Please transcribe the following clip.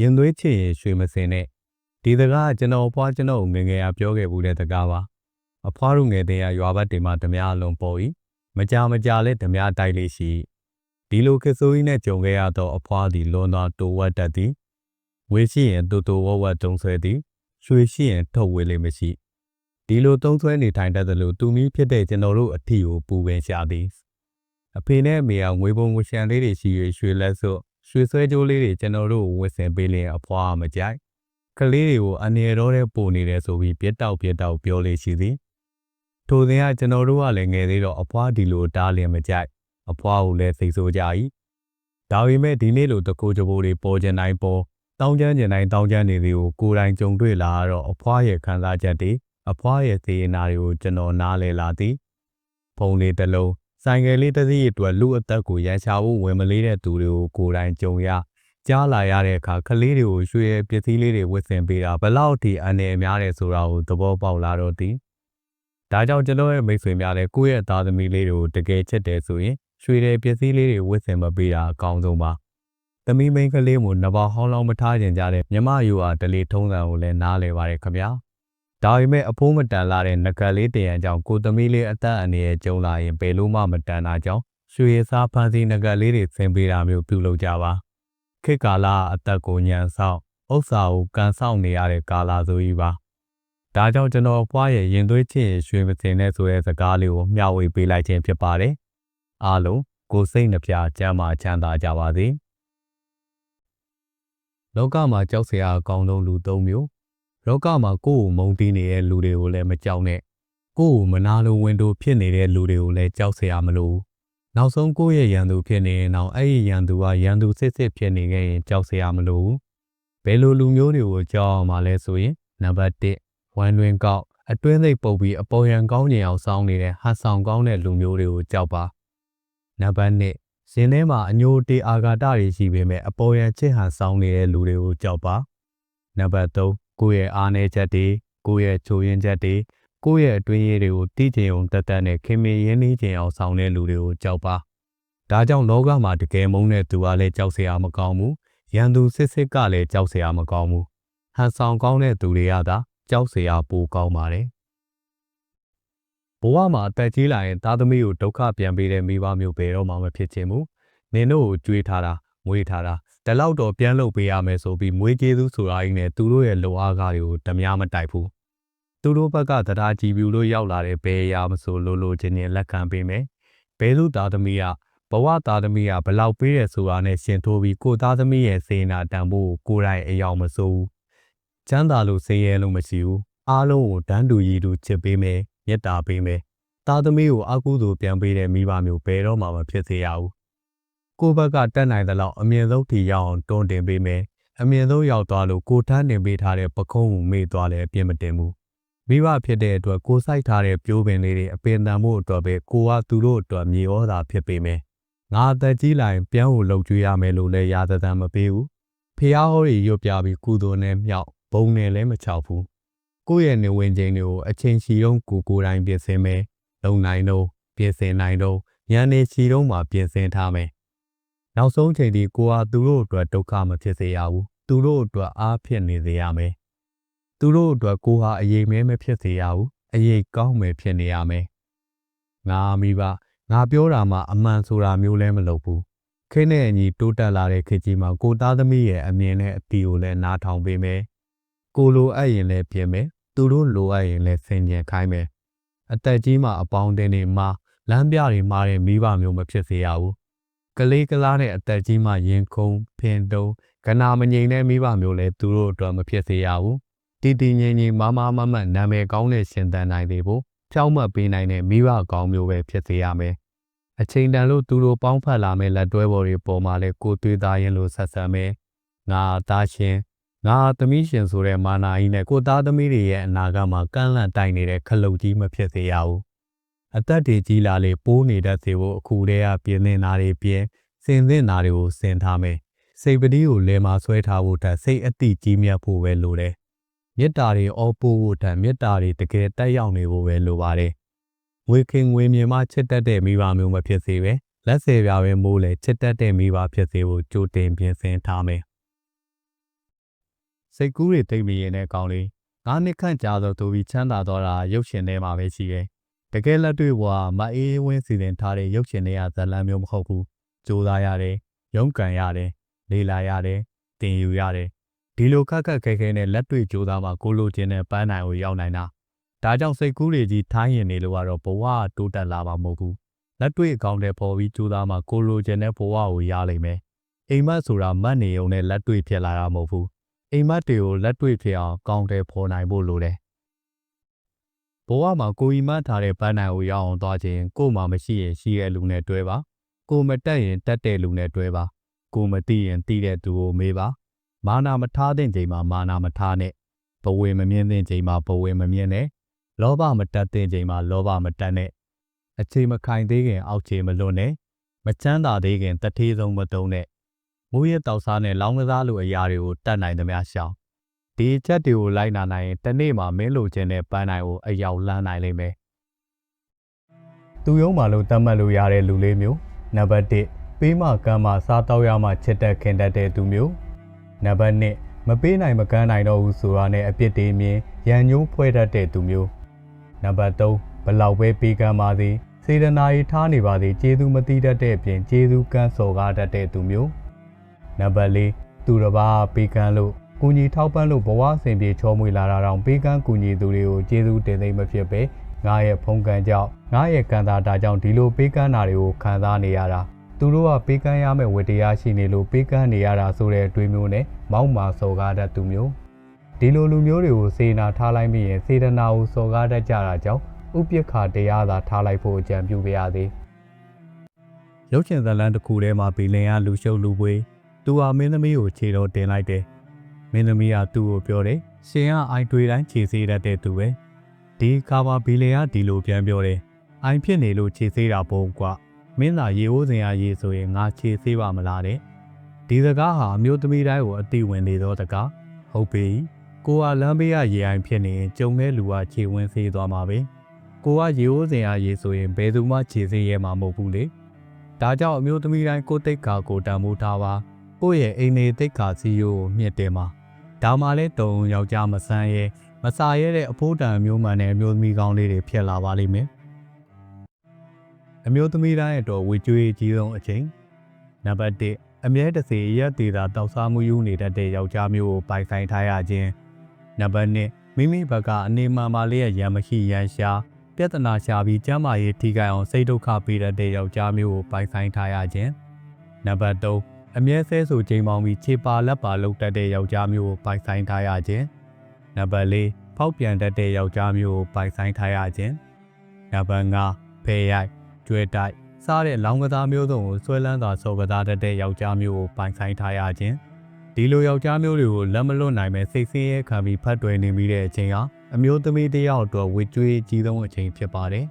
ရင်သွေးချစ်ရင်ရွှေမစင်နဲ့ဒီတကားကကျွန်တော်အဖွားကျွန်တော်ကိုငယ်ငယ်ကပြောခဲ့ဘူးတဲ့တကားပါအဖွားတို့ငယ်တဲ့ကရွာဘက်တွေမှာဓမြအလုံးပေါ်၏မကြမကြလဲဓမြတိုက်လေးရှိဒီလိုကစိုးကြီးနဲ့ကြုံခဲ့ရတော့အဖွားသည်လွန်သွားတိုဝတ်တတ်သည်ဝေရှိရင်တူတူဝဝတုံဆွဲသည်ရွှေရှိရင်ထုတ်ဝေလေးမရှိဒီလိုတုံးဆွဲနေထိုင်တတ်သလိုသူမီးဖြစ်တဲ့ကျွန်တော်တို့အထီကိုပူပင်ရှာသည်အဖေနဲ့အမေကငွေပုံငွေရှံလေးတွေရှိ၍ရွှေလက်စွပ် ရွှေဆွဲကြိုးလေးတွေကျွန်တော်တို့ကိုဝတ်ဆင်ပေးလျင်အဖွားမကြိုက်ကလေးတွေကိုအနေတော်တဲ့ပို့နေတယ်ဆိုပြီးပြက်တောက်ပြက်တောက်ပြောလေးရှိသည်ထိုစဉ်ကကျွန်တော်တို့ကလည်းငယ်သေးတော့အဖွားဒီလိုတားလျင်မကြိုက်အဖွားကိုလည်းစိတ်ဆိုးကြ၏ဒါပေမဲ့ဒီနေ့လိုတကူကြပိုးတွေပေါ်ကျင်တိုင်းပေါ်တောင်းကျမ်းကျင်တိုင်းတောင်းကျမ်းနေသည်ကိုကိုယ်တိုင်ကြုံတွေ့လာတော့အဖွားရဲ့ခံစားချက်တွေအဖွားရဲ့စေရနာတွေကိုကျွန်တော်နားလည်လာသည်ဖုံလေးတစ်လုံး ဆိုင်ကယ်လေးတစ်စီးအတွက်လူအသက်ကိုရန်ရှာဖို့ဝင်မလေးတဲ့သူတွေကိုကိုယ်တိုင်ကြုံရကြားလာရတဲ့အခါကလေးတွေကိုရွှေရပစ္စည်းလေးတွေဝတ်ဆင်ပေးတာဘလောက်ထိအနေအများတယ်ဆိုတာကိုသဘောပေါက်လာတော့သည်ဒါကြောင့်ကျွန်တော်ရဲ့မိတ်ဆွေများလည်းကိုယ့်ရဲ့သားသမီးလေးတွေကိုတကယ်ချစ်တယ်ဆိုရင်ရွှေရပစ္စည်းလေးတွေဝတ်ဆင်မပေးတာအကောင်းဆုံးပါသမီးမိန်းကလေးမို့နဘာဟောင်းလောင်းမထားကြကြတဲ့မြမယူအားဒလေးထုံးစံကိုလည်းနားလည်ပါတယ်ခင်ဗျာ ဒါပေမဲ့အဖိုးမတန်လာတဲ့ငကလေးတရံကြောင့်ကိုသမီးလေးအသက်အန္တရာယ်ကြုံလာရင်ဘယ်လို့မှမတန်တာကြောင့်ရွှေရစားဖန်စီငကလေးတွေဆင်ပေးတာမျိုးပြုလုပ်ကြပါခေတ်ကာလအသက်ကိုညံဆောင်ဥစ္စာကိုကန်ဆောင်နေရတဲ့ကာလဆိုကြီးပါဒါကြောင့်ကျွန်တော်ဖွားရဲ့ရင်သွေးချစ်ရင်ရွှေမစင်နဲ့ဆိုတဲ့စကားလေးကိုမျှဝေပေးလိုက်ခြင်းဖြစ်ပါတယ်အားလုံးကိုစိတ်နှပြကျမ်းမာချမ်းသာကြပါစေလောကမှာကြောက်စရာအကောင်းဆုံးလူ၃မျိုး လောကမှာကိုယ့်ကိုမုန်းတီးနေတဲ့လူတွေကိုလည်းမကြောက်နဲ့ကိုယ့်ကိုမနာလိုဝင်တို့ဖြစ်နေတဲ့လူတွေကိုလည်းကြောက်စရာမလိုနောက်ဆုံးကိုယ့်ရဲ့ရန်သူဖြစ်နေရင်တော့အဲ့ဒီရန်သူကရန်သူစစ်စစ်ဖြစ်နေခဲ့ရင်ကြောက်စရာမလိုဘယ်လိုလူမျိုးတွေကိုကြောက်အောင်မလဲဆိုရင်နံပါတ်1ဝမ်းတွင်ကောက်အတွင်းသိပ်ပုတ်ပြီးအပေါ်ရန်ကောင်းကျင်အောင်စောင်းနေတဲ့ဟန်ဆောင်ကောင်းတဲ့လူမျိုးတွေကိုကြောက်ပါနံပါတ်2ဇင်းထဲမှာအညိုတေအာဂါတတွေရှိပေမဲ့အပေါ်ရန်ချစ်ဟန်ဆောင်နေတဲ့လူတွေကိုကြောက်ပါနံပါတ်3 ကိုယ့်ရဲ့အားနည်းချက်တွေကိုယ့်ရဲ့ချိုးယွင်းချက်တွေကိုယ့်ရဲ့အတွင်းရေးတွေကိုသိချင်အောင်တက်တက်နဲ့ခင်မင်ရင်းနှီးချင်အောင်ဆောင်တဲ့လူတွေကိုကြောက်ပါဒါကြောင့်လောကမှာတကယ်မုန်းတဲ့သူကလည်းကြောက်စရာမကောင်းဘူးရန်သူစစ်စစ်ကလည်းကြောက်စရာမကောင်းဘူးဟန်ဆောင်ကောင်းတဲ့သူတွေကသာကြောက်စရာပိုကောင်းပါတယ်ဘဝမှာအသက်ကြီးလာရင်သားသမီးကိုဒုက္ခပြန်ပေးတဲ့မိဘမျိုးဘယ်တော့မှမဖြစ်ချင်ဘူးနင်တို့ကိုကြွေးထားတာမွေးထားတာ တလောက်တော့ပြန်လုပ်ပေးရမယ်ဆိုပြီးမွေးကျေးဇူးဆိုတာကြီးနဲ့သူတို့ရဲ့လိုအားကားတွေကိုဓမြမတိုက်ဘူးသူတို့ဘက်ကတရားကြည်ပြူလို့ရောက်လာတဲ့ဘယ်အရာမဆိုလိုလိုချင်းချင်းလက်ခံပေးမယ်ဘဲလူသားသမီးကဘဝသားသမီးကဘလောက်ပေးတယ်ဆိုတာနဲ့ရှင်ထိုးပြီးကိုသားသမီးရဲ့စေနာတန်ဖို့ကိုယ်တိုင်အယောင်မစိုးဘူးချမ်းသာလို့စေရဲလို့မရှိဘူးအားလုံးကိုတန်းတူရည်တူချစ်ပေးမယ်မေတ္တာပေးမယ်သားသမီးကိုအကုသိုလ်ပြန်ပေးတဲ့မိဘမျိုးဘယ်တော့မှမဖြစ်စေရဘူး ကိုဘက်ကတက်နိုင်သလောက်အမြင့်ဆုံးထိရောက်အောင်တွန်းတင်ပေးမယ်အမြင့်ဆုံးရောက်သွားလို့ကိုထမ်းတင်ပေးထားတဲ့ပခုံးကိုမေ့သွားလဲအပြစ်မတင်ဘူးမိဘဖြစ်တဲ့အတွက်ကိုစိုက်ထားတဲ့ပြိုးပင်လေးတွေအပင်တန်မှုအတွက်ပဲကိုကသူတို့အတွက်မြေဩသာဖြစ်ပေမယ်ငါအသက်ကြီးလာရင်ပြန်ကိုလှုပ်ကြွေးရမယ်လို့လည်းရာသတန်မပေးဘူးဖះဟောရီရွတ်ပြပြီးကုသိုလ်နဲ့မြောက်ဘုံနဲ့လည်းမချောက်ဘူးကိုယ့်ရဲ့နေဝင်ချိန်တွေကိုအချိန်ရှိတုန်းကိုကိုယ်တိုင်ပြင်ဆင်မယ်လုံနိုင်တော့ပြင်ဆင်နိုင်တော့ညနေရှိတုန်းမှာပြင်ဆင်ထားမယ် နောက်ဆုံးချိန်ဒီကိုဟာသူတို့အတွက်ဒုက္ခမဖြစ်စေရဘူးသူတို့အတွက်အားဖြစ်နေစေရမယ်သူတို့အတွက်ကိုဟာအရေးမဲမဖြစ်စေရဘူးအရေးကောင်းမယ်ဖြစ်နေရမယ်ငါမိဘငါပြောတာမှအမှန်ဆိုတာမျိုးလည်းမလုပ်ဘူးခင်းနဲ့အညီတိုးတက်လာတဲ့ခေတ်ကြီးမှာကိုသားသမီးရဲ့အမြင်နဲ့အတီကိုလည်းနားထောင်ပေးမယ်ကိုလိုအပ်ရင်လည်းပြင်မယ်သူတို့လိုအပ်ရင်လည်းဆင်ញံခိုင်းမယ်အသက်ကြီးမှအပေါင်းတင်းနေမှာလမ်းပြတွေမှာတဲ့မိဘမျိုးမဖြစ်စေရဘူး ကလေးကလားတဲ့အသက်ကြီးမှရင်ခုန်ဖင်တုံးကနာမငြိမ်တဲ့မိဘမျိုးလည်းသူတို့အတွက်မဖြစ်စေရဘူးတီတီငြိမ်ငြိမ်မမမမနာမည်ကောင်းတဲ့ရှင်သန်နိုင်သေးဖို့ဖြောင်းမှတ်ပေးနိုင်တဲ့မိဘကောင်းမျိုးပဲဖြစ်စေရမယ်အချိန်တန်လို့သူတို့ပေါင်းဖက်လာမဲ့လက်တွဲပေါ်တွေပေါ်မှာလဲကိုသွေးသားရင်လို့ဆက်ဆံမယ်ငါသားရှင်ငါသမီးရှင်ဆိုတဲ့မာနာကြီးနဲ့ကိုသားသမီးတွေရဲ့အနာဂတ်မှာကန့်လန့်တိုင်နေတဲ့ခလုတ်ကြီးမဖြစ်စေရဘူး အသက်တွေကြီးလာလေပိုးနေတတ်စေဖို့အခုတည်းကပြင်းနေတာတွေပြင်းစင်သင့်တာတွေကိုစင်ထားမယ်စိတ်ပတိကိုလဲမှာဆွဲထားဖို့တက်စိတ်အတိကြီးမြတ်ဖို့ပဲလိုတယ်မေတ္တာတွေအောပို့ဖို့တက်မေတ္တာတွေတကယ်တက်ရောက်နေဖို့ပဲလိုပါတယ်ငွေခင်ငွေမြင်မှချစ်တတ်တဲ့မိဘမျိုးမဖြစ်စေပဲလက်စေပြာပဲမိုးလေချစ်တတ်တဲ့မိဘဖြစ်စေဖို့ကြိုတင်ပြင်ဆင်ထားမယ်စိတ်ကူးတွေတိတ်မရင်တဲ့ကောင်လေးငါးနှစ်ခန့်ကြာသောသူပြီးချမ်းသာတော့တာရုပ်ရှင်ထဲမှာပဲရှိတယ် တကယ်လက်တွေ့ဘဝမအေးဝင်းစီစဉ်ထားတဲ့ရုပ်ရှင်တွေကဇာတ်လမ်းမျိုးမဟုတ်ဘူးစူးစားရတယ်ရုန်းကန်ရတယ်လေ့လာရတယ်တင်ယူရတယ်ဒီလိုခက်ခက်ခဲခဲနဲ့လက်တွေ့ကြိုးစားမှကိုလိုချင်တဲ့ပန်းနိုင်ကိုရောက်နိုင်တာဒါကြောင့်စိတ်ကူးတွေကြီးထိုင်းရင်နေလို့ကတော့ဘဝတိုးတက်လာမှာမဟုတ်ဘူးလက်တွေ့အကောင့်တွေပေါ်ပြီးကြိုးစားမှကိုလိုချင်တဲ့ဘဝကိုရလိမ့်မယ်အိမ်မက်ဆိုတာမတ်နေုံနဲ့လက်တွေ့ဖြစ်လာတာမဟုတ်ဘူးအိမ်မက်တွေကိုလက်တွေ့ဖြစ်အောင်ကောင်းတယ်ဖော်နိုင်ဖို့လိုတယ် ဘဝမှာကိုကြီးမတ်ထားတဲ့ပန်းနိုင်ကိုရအောင်သွားခြင်းကို့မှာမရှိရင်ရှိတဲ့လူနဲ့တွဲပါကိုမတက်ရင်တက်တဲ့လူနဲ့တွဲပါကိုမသိရင်သိတဲ့သူကိုမေးပါမာနာမထားတဲ့ချိန်မှာမာနာမထားနဲ့ဘဝေမမြင်တဲ့ချိန်မှာဘဝေမမြင်နဲ့လောဘမတက်တဲ့ချိန်မှာလောဘမတက်နဲ့အချိန်မခိုင်သေးခင်အောက်ခြေမလွတ်နဲ့မချမ်းသာသေးခင်တထေးဆုံးမတုံးနဲ့မိုးရတောက်စားနဲ့လောင်းကစားလိုအရာတွေကိုတတ်နိုင်သမျှရှောင် ဒီအချက်တွေကိုလိုက်နာနိုင်ရင်တနေ့မှာမင်းလိုချင်တဲ့ပန်းနိုင်ကိုအရောက်လန်းနိုင်လိမ့်မယ်သူယုံမှလို့တတ်မှတ်လို့ရတဲ့လူလေးမျိုးနံပါတ်1ပေးမှကမ်းမှစားတော့ရမှချစ်တဲ့ခင်တတ်တဲ့သူမျိုးနံပါတ်2မပေးနိုင်မကမ်းနိုင်တော့ဘူးဆိုတာနဲ့အပြစ်တွေမြင်ရန်ညိုးဖွဲ့တတ်တဲ့သူမျိုးနံပါတ်3ဘလောက်ပဲပေးကမ်းပါစေစေတနာရီထားနေပါစေကျေးဇူးမတိတတ်တဲ့အပြင်ကျေးဇူးကမ်းစော်ကားတတ်တဲ့သူမျိုးနံပါတ်4သူတစ်ပါးပေးကမ်းလို့ ကူညီထောက်ပံ့လို့ဘဝအစဉ်ပြေချောမွေလာတာတောင်ပေးကမ်းကူညီသူတွေကိုကျေးဇူးတင်သိမ့်မဖြစ်ပဲငါရဲ့ဖုန်ကန်ကြောင့်ငါရဲ့ကံတာတာကြောင့်ဒီလိုပေးကမ်းတာတွေကိုခံစားနေရတာသူတို့ကပေးကမ်းရမယ့်ဝတ္တရားရှိနေလို့ပေးကမ်းနေရတာဆိုတဲ့အတွေးမျိုးနဲ့မောက်မာစော်ကားတတ်သူမျိုးဒီလိုလူမျိုးတွေကိုစေနာထားလိုက်မိရင်စေတနာကိုစော်ကားတတ်ကြတာကြောင့်ဥပိ္ပခာတရားသာထားလိုက်ဖို့အကြံပြုပါရသည်ရုပ်ရှင်ဇာတ်လမ်းတစ်ခုထဲမှာဘီလင်ကလူရှုပ်လူပွေးသူဟာမင်းသမီးကိုခြေတော်တင်လိုက်တယ် မင်းသမီးကသူ့ကိုပြောတယ်ရှင်ကအိုင်တွေးတိုင်းခြေစေးတတ်တဲ့သူပဲဒီခါမှာဘီလင်ကဒီလိုပြန်ပြောတယ်အိုင်ဖြစ်နေလို့ခြေစေးတာပုံကွာမင်းသာရေဟိုးစင်ရရေဆိုရင်ငါခြေစေးပါမလားတဲ့ဒီစကားဟာအမျိုးသမီးတိုင်းကိုအတိဝင်နေသောတကားဟုတ်ပြီကိုကလမ်းဘေးကရေအိုင်ဖြစ်နေရင်ကြုံတဲ့လူကခြေဝင်းစေးသွားမှာပဲကိုကရေဟိုးစင်ရရေဆိုရင်ဘယ်သူမှခြေစေးရဲမှာမဟုတ်ဘူးလေဒါကြောင့်အမျိုးသမီးတိုင်းကိုတိတ်ခါကိုတန်မိုးထားပါကိုယ့်ရဲ့အိမ်နေတိတ်ခါစီယိုကိုမြင့်တယ်မှာ ဒါမှလည်းတုံယောက်ျားမဆန်းရဲမစာရဲတဲ့အဖိုးတန်မျိုးမှန်တဲ့အမျိုးသမီးကောင်းလေးတွေဖြစ်လာပါလိမ့်မယ်အမျိုးသမီးတိုင်းအတွက်ဝေကျွေးကြီးဆုံးအချိန်နံပါတ်1အမြဲတစေရက်သေးတာတောက်စားမှုယူနေတတ်တဲ့ယောက်ျားမျိုးကိုပိုင်ဆိုင်ထားရခြင်းနံပါတ်2မိမိဘက်ကအနေမှန်ပါလေးရဲ့ရံမရှိရန်ရှာပြဿနာရှာပြီးကျမ်းမာရေးထိခိုက်အောင်စိတ်ဒုက္ခပေးတတ်တဲ့ယောက်ျားမျိုးကိုပိုင်ဆိုင်ထားရခြင်းနံပါတ်3 အမြဲဆဲဆိုချိန်ပေါင်းပြီးခြေပါလက်ပါလုတ်တတ်တဲ့ယောက်ျားမျိုးကိုပိုင်ဆိုင်ထားရခြင်းနံပါတ်4ဖောက်ပြန်တတ်တဲ့ယောက်ျားမျိုးကိုပိုင်ဆိုင်ထားရခြင်းနံပါတ်5ဖေးရိုက်ကျွဲတိုက်စားတဲ့လောင်းကစားမျိုးစုံကိုဆွဲလန်းစွာစော်ကစားတတ်တဲ့ယောက်ျားမျိုးကိုပိုင်ဆိုင်ထားရခြင်းဒီလိုယောက်ျားမျိုးတွေကိုလက်မလွတ်နိုင်မဲ့စိတ်ဆင်းရဲခံပြီးဖတ်တွယ်နေမိတဲ့အချိန်ဟာအမျိုးသမီးတစ်ယောက်အတွက်ဝေကျွေးကြီးဆုံးအချိန်ဖြစ်ပါတယ်